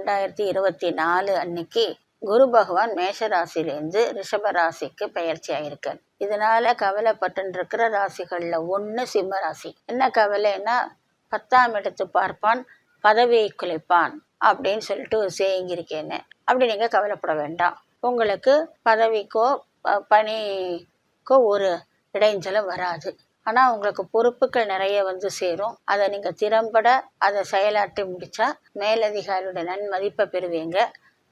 ரெண்டாயிரத்தி இருபத்தி நாலு அன்னைக்கு குரு பகவான் மேஷராசிலேருந்து ரிஷப ராசிக்கு பயிற்சி ஆயிருக்கார் இதனால கவலைப்பட்டு இருக்கிற ராசிகளில் ஒன்று சிம்ம ராசி. என்ன கவலைன்னா பத்தாம் இடத்து பார்ப்பான் பதவியை குலைப்பான் அப்படின்னு சொல்லிட்டு ஒரு சேயிங் இருக்கேன்னு. அப்படி நீங்கள் கவலைப்பட வேண்டாம். உங்களுக்கு பதவிக்கோ ப- பணிக்கோ ஒரு இடைஞ்சலும் வராது. ஆனால் உங்களுக்கு பொறுப்புகள் நிறைய வந்து சேரும். அதை நீங்கள் திறம்பட அதை செயலாற்றி முடித்தா மேலதிகாரியோட நன்மதிப்பை பெறுவீங்க.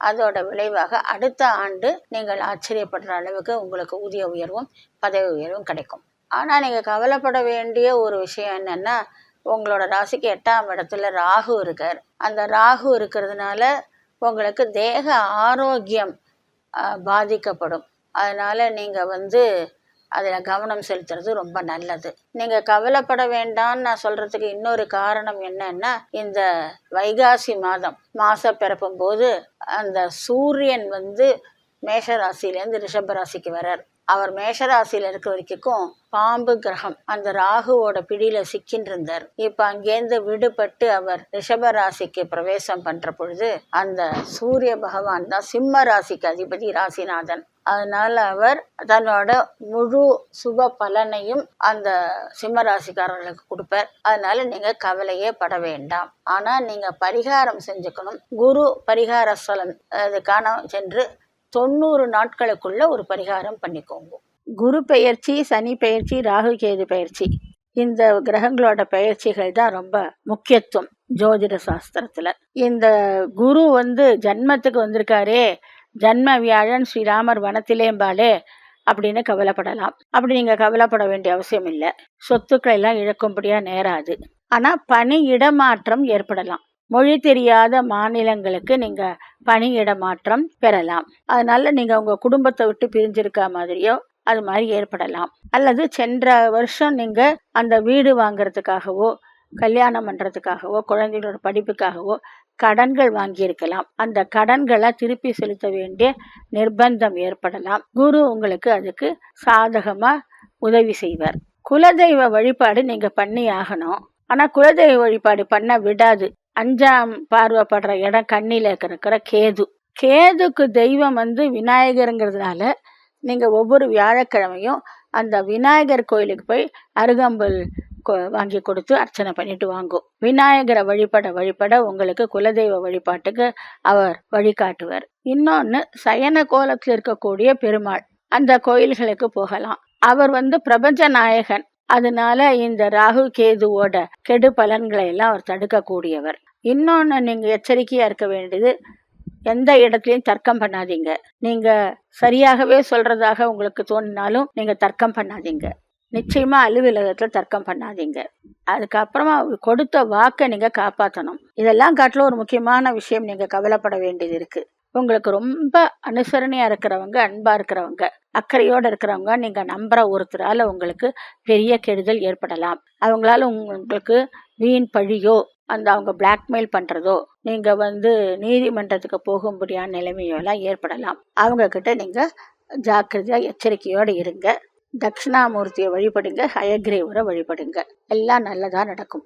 அதோட விளைவாக அடுத்த ஆண்டு நீங்கள் ஆச்சரியப்படுற அளவுக்கு உங்களுக்கு ஊதிய உயர்வும் பதவி உயர்வும் கிடைக்கும். ஆனால் நீங்கள் கவலைப்பட வேண்டிய ஒரு விஷயம் என்னென்னா உங்களோட ராசிக்கு எட்டாம் இடத்துல ராகு இருக்கார். அந்த ராகு இருக்கிறதுனால உங்களுக்கு தேக ஆரோக்கியம் பாதிக்கப்படும். அதனால் நீங்கள் வந்து அதில் கவனம் செலுத்துறது ரொம்ப நல்லது. நீங்கள் கவலைப்பட வேண்டாம்னு நான் சொல்கிறதுக்கு இன்னொரு காரணம் என்னன்னா இந்த வைகாசி மாதம் மாச பிறப்பும் போது அந்த சூரியன் வந்து மேஷ ராசியிலேருந்து ரிஷப ராசிக்கு வரார் அவர் மேஷராசியில் இருக்க வரைக்கும் பாம்பு கிரகம் அந்த ராகுவோட பிடியில சிக்கின்றிருந்தார். இப்ப அங்கேருந்து விடுபட்டு அவர் ரிஷப ராசிக்கு பிரவேசம் பண்ற பொழுது அந்த சூரிய பகவான் தான் சிம்ம ராசிக்கு அதிபதி ராசிநாதன். அதனால அவர் தன்னோட முழு சுப பலனையும் அந்த சிம்ம ராசிக்காரர்களுக்கு கொடுப்பார். அதனால நீங்க கவலையே பட வேண்டாம். ஆனா நீங்க பரிகாரம் செஞ்சுக்கணும். குரு பரிகார ஸ்தலம் அதுக்கான சென்று தொண்ணூறு நாட்களுக்குள்ள ஒரு பரிகாரம் பண்ணிக்கோங்க. குரு பெயர்ச்சி சனி பெயர்ச்சி ராகு கேது பெயர்ச்சி. இந்த கிரகங்களோட பெயர்ச்சிகள் தான் ரொம்ப முக்கியத்துவம் ஜோதிட சாஸ்திரத்துல. இந்த குரு வந்து ஜன்மத்துக்கு வந்திருக்காரே ஜன்ம வியாழன் ஸ்ரீராமர் வனத்திலேம்பாலே அப்படின்னு கவலைப்படலாம். அப்படி நீங்க கவலைப்பட வேண்டிய அவசியம் இல்லை. சொத்துக்களை எல்லாம் இழக்கும்படியா நேராது. ஆனா பணி இடமாற்றம் ஏற்படலாம். மொழி தெரியாத மாநிலங்களுக்கு நீங்கள் பணியிட மாற்றம் பெறலாம். அதனால நீங்கள் உங்கள் குடும்பத்தை விட்டு பிரிஞ்சிருக்க மாதிரியோ அது மாதிரி ஏற்படலாம். அல்லது சென்ற வருஷம் நீங்கள் அந்த வீடு வாங்குறதுக்காகவோ கல்யாணம் பண்ணுறதுக்காகவோ குழந்தைகளோட படிப்புக்காகவோ கடன்கள் வாங்கியிருக்கலாம். அந்த கடன்களை திருப்பி செலுத்த வேண்டிய நிர்பந்தம் ஏற்படலாம். குரு உங்களுக்கு அதுக்கு சாதகமாக உதவி செய்வார். குலதெய்வ வழிபாடு நீங்கள் பண்ணி ஆகணும் ஆனால் குலதெய்வ வழிபாடு பண்ண விடாது. அஞ்சாம் பார்வைப்படுற இடம் கண்ணில இருக்கிற கேது. கேதுக்கு தெய்வம் வந்து விநாயகருங்கிறதுனால நீங்கள் ஒவ்வொரு வியாழக்கிழமையும் அந்த விநாயகர் கோயிலுக்கு போய் அருகம்புல் கொ- வாங்கி கொடுத்து அர்ச்சனை பண்ணிட்டு வாங்கும் விநாயகரை வழிபட வழிபட உங்களுக்கு குலதெய்வ வழிபாட்டுக்கு அவர் வழிகாட்டுவார். இன்னொன்று சயன கோலத்தில் இருக்கக்கூடிய பெருமாள் அந்த கோயில்களுக்கு போகலாம். அவர் வந்து பிரபஞ்ச நாயகன். அதனால இந்த ராகு கேதுவோட கெடு பலன்களை எல்லாம் அவர் தடுக்கக்கூடியவர். இன்னொன்று நீங்கள் எச்சரிக்கையாக இருக்க வேண்டியது எந்த இடத்துலையும் தர்க்கம் பண்ணாதீங்க. நீங்கள் சரியாகவே சொல்கிறதாக உங்களுக்கு தோணினாலும் நீங்கள் தர்க்கம் பண்ணாதீங்க. நிச்சயமாக அலுவலகத்தில் தர்க்கம் பண்ணாதீங்க. அதுக்கப்புறமா கொடுத்த வாக்கை நீங்கள் காப்பாற்றணும் இதெல்லாம் காட்டிலும் ஒரு முக்கியமான விஷயம் நீங்கள் கவலைப்பட வேண்டியது இருக்குது உங்களுக்கு ரொம்ப அனுசரணையா இருக்கிறவங்க அன்பா இருக்கிறவங்க அக்கறையோடு இருக்கிறவங்க நீங்கள் நம்புற ஒருத்தரால் உங்களுக்கு பெரிய கெடுதல் ஏற்படலாம். அவங்களால உங்களுக்கு வீண் பழியோ அந்த அவங்க பிளாக்மெயில் பண்ணுறதோ நீங்கள் வந்து நீதிமன்றத்துக்கு போகும்படியான முடியாத எல்லாம் ஏற்படலாம். அவங்க கிட்ட ஜாக்கிரதையாக எச்சரிக்கையோடு எச்சரிக்கையோட இருங்க. தட்சிணாமூர்த்தியை வழிபடுங்க ஹயக்ரீவரை வழிபடுங்க. எல்லாம் நல்லதாக நடக்கும்.